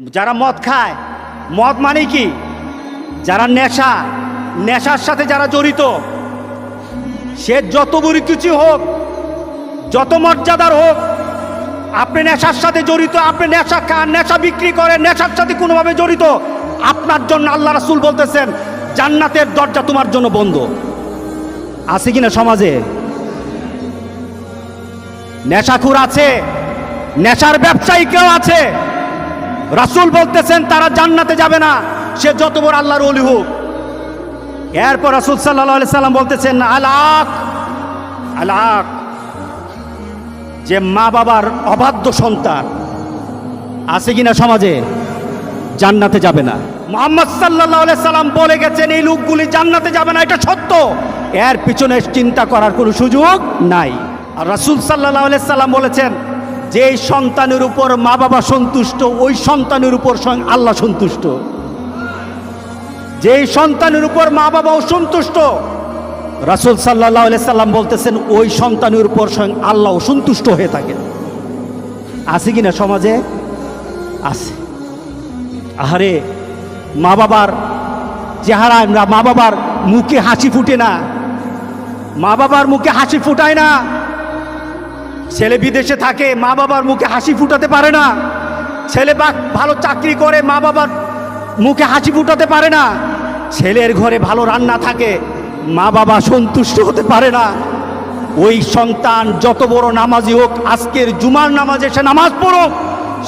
যারা মদ খায়, মদ মানে কি? যারা নেশা, নেশার সাথে যারা জড়িত, সে যত বড় কিছু হোক, যত মর্যাদার হোক, আপনি নেশার সাথে জড়িত, আপনি নেশা খান নেশা বিক্রি করেন নেশার সাথে কোনোভাবে জড়িত, আপনার জন্য আল্লাহ রাসুল বলতেছেন, জান্নাতের দরজা তোমার জন্য বন্ধ। আছে কিনা সমাজে? নেশাখুর আছে, নেশার ব্যবসায়ী কেউ আছে রাসুল বলতেছেন, তারা জান্নাতে যাবে না। সে যত বড় আল্লাহর অলি হোক। এরপর রাসুল সাল্লাহ সাল্লাম বলতেছেন, আলাক আলাক, যে মা বাবার অবাধ্য সন্তান আছে কিনা সমাজে, জান্নাতে যাবে না। মোহাম্মদ সাল্লাহ সাল্লাম বলে গেছেন, এই লোকগুলি জান্নাতে যাবে না, এটা সত্য। এর পিছনে চিন্তা করার কোনো সুযোগ নাই। আর রাসুল সাল্লাহ সাল্লাম বলেছেন যে সন্তানের উপর মা বাবা সন্তুষ্ট, ওই সন্তানের উপর স্বয়ং আল্লাহ সন্তুষ্ট। যেই সন্তানের উপর মা বাবা অসন্তুষ্ট রাসুল সাল্লাহ সাল্লাম বলতেছেন, ওই সন্তানের উপর স্বয়ং আল্লাহ অসন্তুষ্ট হয়ে থাকে। আছে কিনা সমাজে? আছে। আহারে, মা বাবার চেহারা আমরা মা বাবার মুখে হাসি ফুটে না। মা বাবার মুখে হাসি ফুটায় না। ছেলে বিদেশে থাকে, মা বাবার মুখে হাসি ফুটাতে পারে না। ছেলে বা ভালো চাকরি করে, মা বাবার মুখে হাসি ফুটাতে পারে না। ছেলের ঘরে ভালো রান্না থাকে, মা বাবা সন্তুষ্ট হতে পারে না। ওই সন্তান যত বড় নামাজি হোক, আজকের জুমার নামাজে সে নামাজ পড়ুক,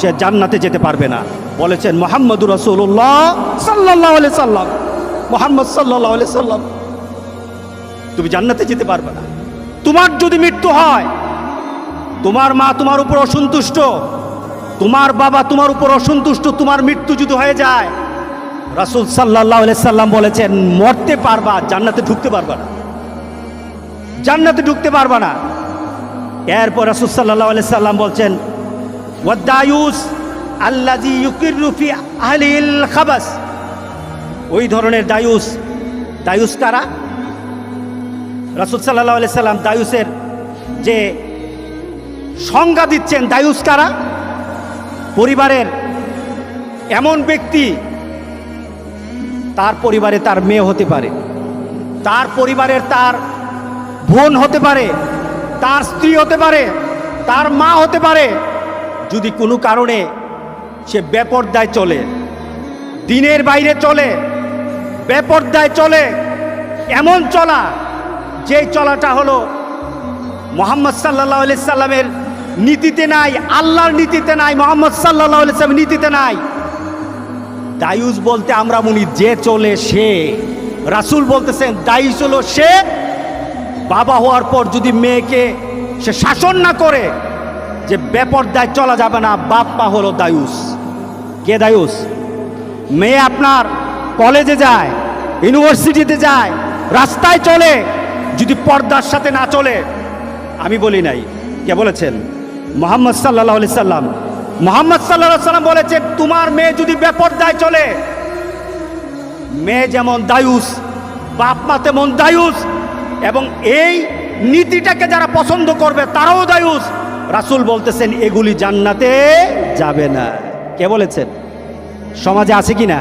সে জান্নাতে যেতে পারবে না। বলেছেন মোহাম্মদুর রসুল্লাহ সাল্লাহ সাল্লাম। মোহাম্মদ সাল্লাহ সাল্লাম। তুমি জান্নাতে যেতে পারবে না। তোমার যদি মৃত্যু হয় তোমার মা তোমার উপর অসন্তুষ্ট। তোমার বাবা তোমার উপর অসন্তুষ্ট, তোমার মৃত্যু যদি হয়ে যায়, রাসুল সাল্লাহ সাল্লাম বলেছেন, মরতে পারবা, জান্নাতে ঢুকতে পারবা না। জান্নাতে ঢুকতে পারবা না। এরপর রাসুল সাল্লাহ সাল্লাম বলছেন আহলিল খাবাস। ওই ধরনের দায়ুস দায়ুস কারা? রাসুল সাল্লাহ সাল্লাম দায়ুসের যে সংজ্ঞা দিচ্ছেন দায়ুস কারা পরিবারের এমন ব্যক্তি তার পরিবারে তার মেয়ে হতে পারে, তার পরিবারের তার বোন হতে পারে, তার স্ত্রী হতে পারে, তার মা হতে পারে। যদি কোনো কারণে সে বেপর্দায় চলে, দিনের বাইরে চলে, বেপর্দায় চলে, এমন চলা, যেই চলাটা হলো মোহাম্মদ সাল্লাহ সাল্লামের নীতিতে নাই, আল্লাহর নীতিতে নাই, মোহাম্মদ সাল্লাহ সাল্লাম নীতিতে নাই। দায়ুস বলতে আমরা মনি, যে চলে সে। রাসুল বলতেছেন, দায়ুস হলো সে বাবা হওয়ার পর যদি মেয়েকে সে শাসন না করে, যে বেপরদায় চলা যাবে না, বাপ মা হলো দায়ুস। কে দায়ুস? মেয়ে আপনার কলেজে যায়, ইউনিভার্সিটিতে যায়, রাস্তায় চলে, যদি পর্দার সাথে না চলে, আমি বলি নাই। কে বলেছেন? মোহাম্মদ সাল্লাহ সাল্লাম। মোহাম্মদ সাল্লাহ সাল্লাম বলেছে, তোমার মেয়ে যদি বেপর্দায় চলে, মেয়ে যেমন দায়ুস, বাপ মা তেমন দায়ুস, এবং এই নীতিটাকে যারা পছন্দ করবে, তারাও দায়ুস। রাসুল বলতেছেন, এগুলি জান্নাতে যাবে না। কে বলেছেন? সমাজে আছে কি না?